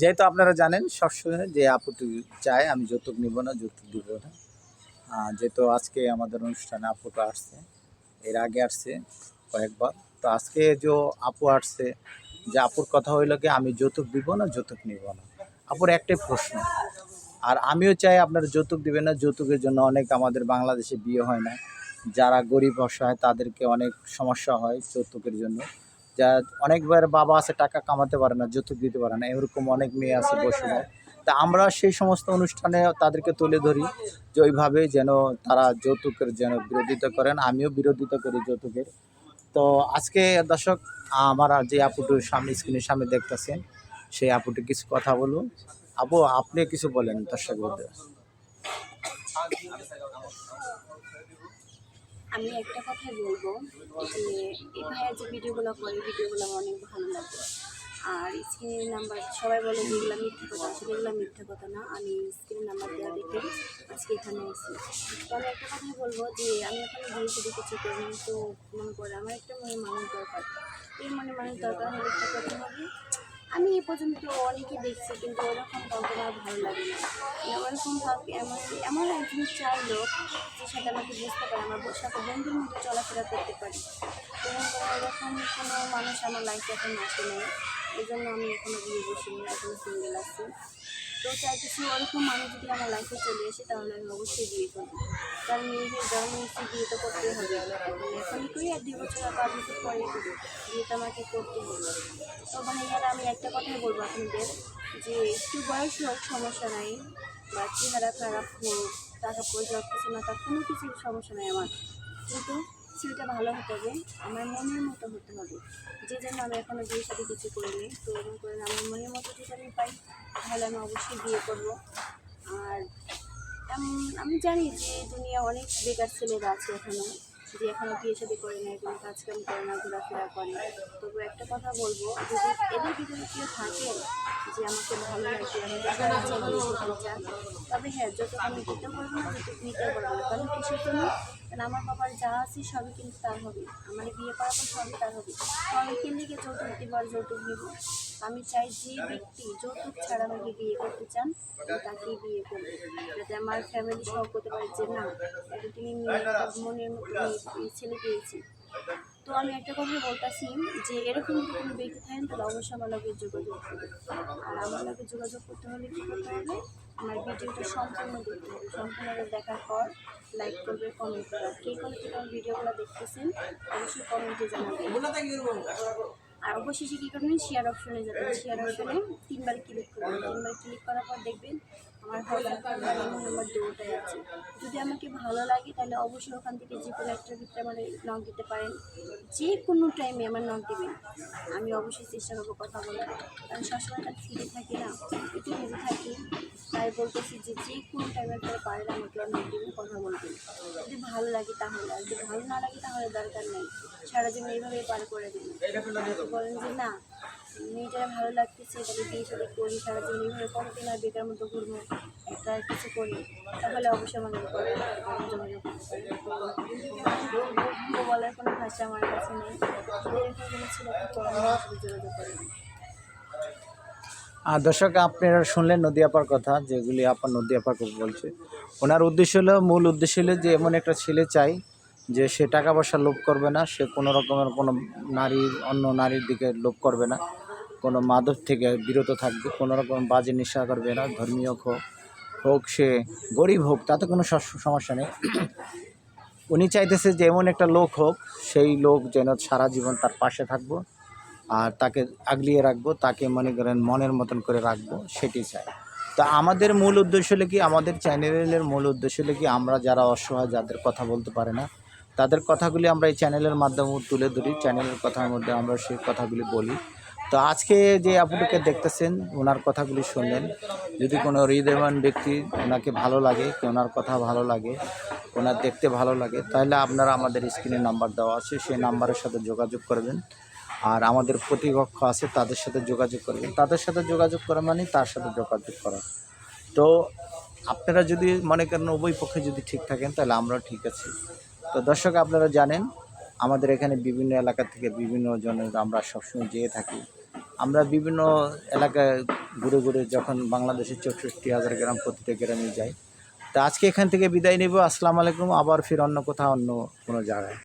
যেহেতু আপনারা জানেন সবসময় যে আপুটি চায়, আমি যৌতুক নিব না, যৌতুক দিব না। যেহেতু আজকে আমাদের অনুষ্ঠানে আপুটা আসছে, এর আগে আসছে কয়েকবার। তো আজকে যে আপু আসছে, যে আপুর কথা হইল কি, আমি যৌতুক দিব না, যৌতুক নিব না? আপুর একটাই প্রশ্ন, আর আমিও চাই আপনারা যৌতুক দিবেন না, যৌতুকের জন্য অনেক আমাদের বাংলাদেশে বিয়ে হয় না। যারা গরিব অসহায়, তাদেরকে অনেক সমস্যা হয় যৌতুকের জন্য। যা অনেকবার বাবা আছে, টাকা কামাতে পারে না, যৌতুক দিতে পারে না, এরকম অনেক মেয়ে আছে বসে যায়। তা আমরা সেই সমস্ত অনুষ্ঠানে তাদেরকে তুলে ধরি যে ওইভাবে যেন তারা যৌতুকের যেন বিরোধিতা করেন, আমিও বিরোধিতা করি যৌতুকের। তো আজকে দর্শক, আমার যে আপুটির সামনে স্ক্রিনের সামনে দেখতেছেন, সেই আপুটি কিছু কথা বলুন। আপু, আপনি কিছু বলেন দর্শক বলতে আমি একটা কথাই বলব যে, এই ভাইয়া যে ভিডিওগুলো করে, ভিডিওগুলো আমার অনেক ভালো লাগে। আর স্ক্রিনের নাম্বার সবাই বলে যেগুলো মিথ্যা কথা। আসলে এগুলো মিথ্যা কথা না, আমি স্ক্রিনের নাম্বার দেওয়া দেখে আজকে এখানে এসেছি। তো আমি একটা কথাই বলব যে, আমি এখানে শুধু কিছু করিনি, তো মনে করে আমার একটা মনে মানুষ দরকার। এই মনে মানুষ দরকার হলে একটা কথা হবে। আমি এ পর্যন্ত অনেকে দেখছি, কিন্তু ওরকম কাউকে আমার ভালো লাগে না। মানে ওরকম কাউকে এমন এমন একজন চাই লোক যে সাথে আমাকে বুঝতে পারে, আমার সাথে বন্ধুর মতো চলাফেরা করতে পারি। এবং ওরকম কোনো মানুষ আমার লাইফে এখন আসে নেই। এই জন্য আমি এখনও বিয়ে বসিনি, এখন সিঙ্গেল আছি। তো চাইতেছি ওরকম মানুষ যদি আমার লাইফে চলে আসে, তাহলে আমি অবশ্যই বিয়ে করব। কারণ নিজের জন্ম নিশ্চয়ই বিয়ে তো করতেই হবে। এখন এখনই করি আর দুই বছর পাঁচ বছর পরে করি বিয়ে তো আমাকে করতে হবে। তো ভাইয়ারা আমি একটা কথাই বলব আপনাদের, যে একটু বয়স হোক, সমস্যা নাই। বা চেহারা খারাপ হোক, টাকা পয়সা, কিছু না তার কোনো কিছু সমস্যা নাই আমার। কিন্তু ছেলেটা ভালো হতে হবে আমার মনের মতো হতে হবে। যে জন্য আমি এখনও বিয়ের সাথে কিছু করিনি। তো এরকম করে আমার মনের মতো যদি আমি পাই, তাহলে আমি অবশ্যই বিয়ে করব। আর আমি জানি যে দুনিয়া অনেক বেকার ছেলেরা আছে এখনও যে এখনও বিয়ে শাদী করে না কোনো কাজকাম করে না ঘোরাফেরা করে তবু একটা কথা বলব, যদি এদের ভিতরে কেউ থাকে যে আমাকে ভালো লাগে, আমাকে বিয়ে তবে হ্যাঁ যত আমি দিতে পারব না যত নিতে পারব। না কারণ জন্য? কারণ আমার বাবার যা আছে সবই কিন্তু তার হবে। আমার বিয়ে করার পর সবই তার হবে। আমি কেন দিকে যৌতুক দিবার যৌতুক নেব। আমি চাই যে ব্যক্তি যৌতুক ছাড়া আমাকে বিয়ে করতে চান তাকে বিয়ে করবে। যাতে আমার ফ্যামিলি সব করতে পারে যে, না তিনি মনের মতো ছেলে পেয়েছি। তো আমি একটা কথা বলতেছি যে এরকম যদি কোনো ব্যক্তি থাকেন, তাহলে অবশ্যই আমার লগে যোগাযোগ করবে আর আমার লগে যোগাযোগ করতে হলে কী করতে হবে? আমার ভিডিওটা সম্পূর্ণ দেখতে হবে। সম্পূর্ণ দেখার পর লাইক করবে কমেন্ট করবে। কে কোন আমার ভিডিওগুলো দেখতেছেন, অবশ্যই কমেন্টে জানাবেন। আর অবশেষে কী করবেন? শেয়ার অপশনে যাবেন। শেয়ার অপশনে তিনবার ক্লিক করবেন। তিনবার ক্লিক করার পর দেখবেন আমার নাম্বার দুটাই আছে। যদি আমাকে ভালো লাগে, তাহলে অবশ্যই ওখান থেকে যে কোনো একটার ভিতরে আমার নক দিতে পারেন। যে কোনো টাইমে আমার নক দিবেন। আমি অবশ্যই চেষ্টা করব কথা বলার। কারণ সবসময় তার ফিরে থাকি না। একটু বিজি থাকি। তাই বলতেছি যে যে কোনো টাইমের পরে পারেন আমাকে নক দিবেন, কথা বলবেন। যদি ভালো লাগে তাহলে, আর যদি ভালো না লাগে তাহলে দরকার নেই। সারা জীবন এইভাবেই পার করে দিন। বলেন যে না মেয়েটা ভালো লাগতেছে তাহলে বিয়ে সাথে করি সারা জীবন এইভাবে কতদিন আর বেকার মতো ঘুরবো? একটা কিছু করি। তাহলে অবশ্যই। তো বলার কোনো ভাষা আমার কাছে নেই। আমার আর দর্শক, আপনারা শুনলেন নদী আপার কথা, যেগুলি আপা নদী আপা বলছে। ওনার উদ্দেশ্য হলো, মূল উদ্দেশ্য হলো যে, এমন একটা ছেলে চাই যে, সে টাকা পয়সা লোভ করবে না, সে কোনো রকমের কোনো নারীর, অন্য নারীর দিকে লোভ করবে না। কোনো মাদক থেকে বিরত থাকবে, কোনো রকম বাজে নেশা করবে না, ধর্মীয় হোক হোক সে গরিব হোক, তাতে কোনো সমস্যা নেই। উনি চাইতেছে যে এমন একটা লোক হোক, সেই লোক যেন সারা জীবন তার পাশে থাকব আর তাকে আগলিয়ে রাখব, তাকে মনে করেন মনের মতন করে রাখব, সেটি চাই। তা আমাদের মূল উদ্দেশ্য হলো কি, আমাদের চ্যানেলের মূল উদ্দেশ্য হলো কি, আমরা যারা অসহায়, যাদের কথা বলতে পারে না, তাদের কথাগুলি আমরা এই চ্যানেলের মাধ্যমে তুলে ধরি, চ্যানেলের কথার মধ্যে আমরা সেই কথাগুলি বলি। তো আজকে যে আপুটিকে দেখতেছেন ওনার কথাগুলি শুনলেন। যদি কোনো হৃদয়বান ব্যক্তি ওনাকে ভালো লাগে ওনার কথা ভালো লাগে ওনার দেখতে ভালো লাগে, তাহলে আপনারা আমাদের স্ক্রিনে নাম্বার দেওয়া আছে, সেই নাম্বারের সাথে যোগাযোগ করবেন। আর আমাদের প্রতিপক্ষ আছে, তাদের সাথে যোগাযোগ করবেন। তাদের সাথে যোগাযোগ করা মানে তার সাথে যোগাযোগ করা। তো আপনারা যদি মনে করেন উভয় পক্ষে যদি ঠিক থাকেন, তাহলে আমরাও ঠিক আছি। তো দর্শক, আপনারা জানেন, আমাদের এখানে বিভিন্ন এলাকা থেকে বিভিন্ন জনের আমরা সবসময় যেয়ে থাকি। আমরা বিভিন্ন এলাকায় ঘুরে ঘুরে যখন বাংলাদেশের চৌষট্টি হাজার গ্রাম প্রতিটা গ্রামে যাই। তা আজকে এখান থেকে বিদায় নেব। আসসালামু আলাইকুম। আবার ফির অন্য কোথাও, অন্য কোনো জায়গায়।